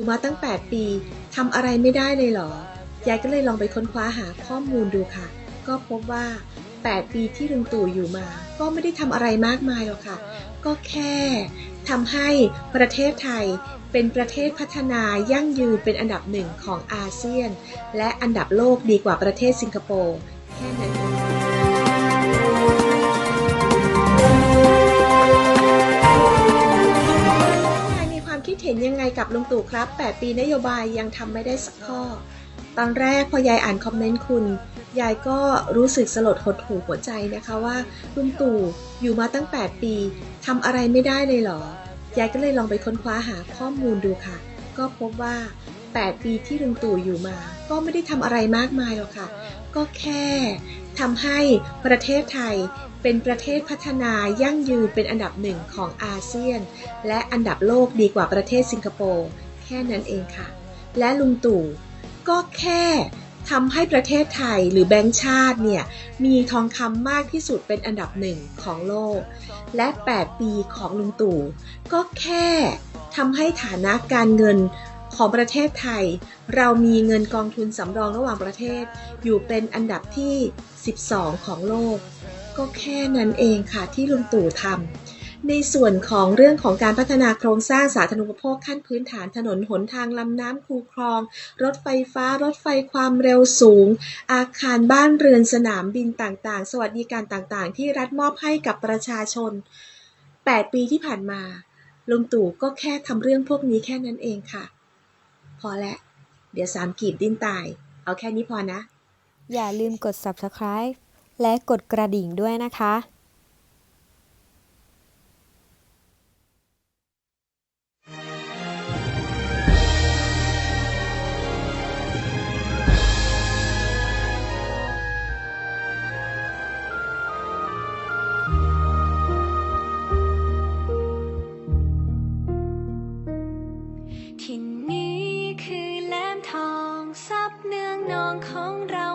อยู่มาตั้ง 8 ปีทำอะไรไม่ได้เลยเหรอ ยายก็เลยลองไปค้นคว้าหาข้อมูลดูค่ะ ก็พบว่า 8 ปีที่ลุงตู่อยู่มา ก็ไม่ได้ทำอะไรมากมายหรอกค่ะ ก็แค่ทำให้ประเทศไทยเป็นประเทศพัฒนายั่งยืนเป็นอันดับหนึ่งของอาเซียน และอันดับโลกดีกว่าประเทศสิงคโปร์แค่นั้น คิดเห็นยังไงกับลุงตู่ครับ 8 ปีนโยบายยังทำไม่ได้สักข้อ ตอนแรกพอยายอ่านคอมเมนต์คุณ ยายก็รู้สึกสลดหดหู่หัวใจนะคะว่าลุงตู่อยู่มาตั้ง 8 ปีทำอะไรไม่ได้เลยเหรอ ยายก็เลยลองไปค้นคว้าหาข้อมูลดูค่ะ ก็พบว่า 8 ปีที่ลุงตู่อยู่มา ก็ไม่ได้ทำอะไรมากมายหรอกค่ะ ก็แค่ ทำให้ประเทศไทยเป็นประเทศพัฒนายั่งยืนเป็นอันดับหนึ่งของอาเซียน และอันดับโลกดีกว่าประเทศสิงคโปร์แค่นั้นเองค่ะ และลุงตู่ก็แค่ทำให้ประเทศไทยหรือแบงก์ชาติเนี่ยมีทองคำมากที่สุดเป็นอันดับหนึ่งของโลก และ 8 ปีของลุงตู่ก็แค่ทำให้ฐานะการเงิน ของประเทศไทย เรามีเงินกองทุนสำรองระหว่างประเทศ อยู่เป็นอันดับที่ 12 ของโลก ก็แค่นั้นเองค่ะที่ลุงตู่ทำในส่วนของเรื่องของการพัฒนาโครงสร้างสาธารณูปโภคขั้นพื้นฐานถนนหนทางลำน้ำคูคลอง รถไฟฟ้า รถไฟความเร็วสูง อาคารบ้านเรือนสนามบินต่างๆ สวัสดิการต่างๆ ที่รัฐมอบให้กับประชาชน 8 ปีที่ผ่านมาลุงตู่ก็แค่ทำเรื่องพวกนี้แค่นั้นเองค่ะ พอแล้วเดี๋ยวสามกีบดิ้นตาย เอาแค่นี้พอนะ อย่าลืมกด subscribe และกดกระดิ่งด้วยนะคะ ของเรา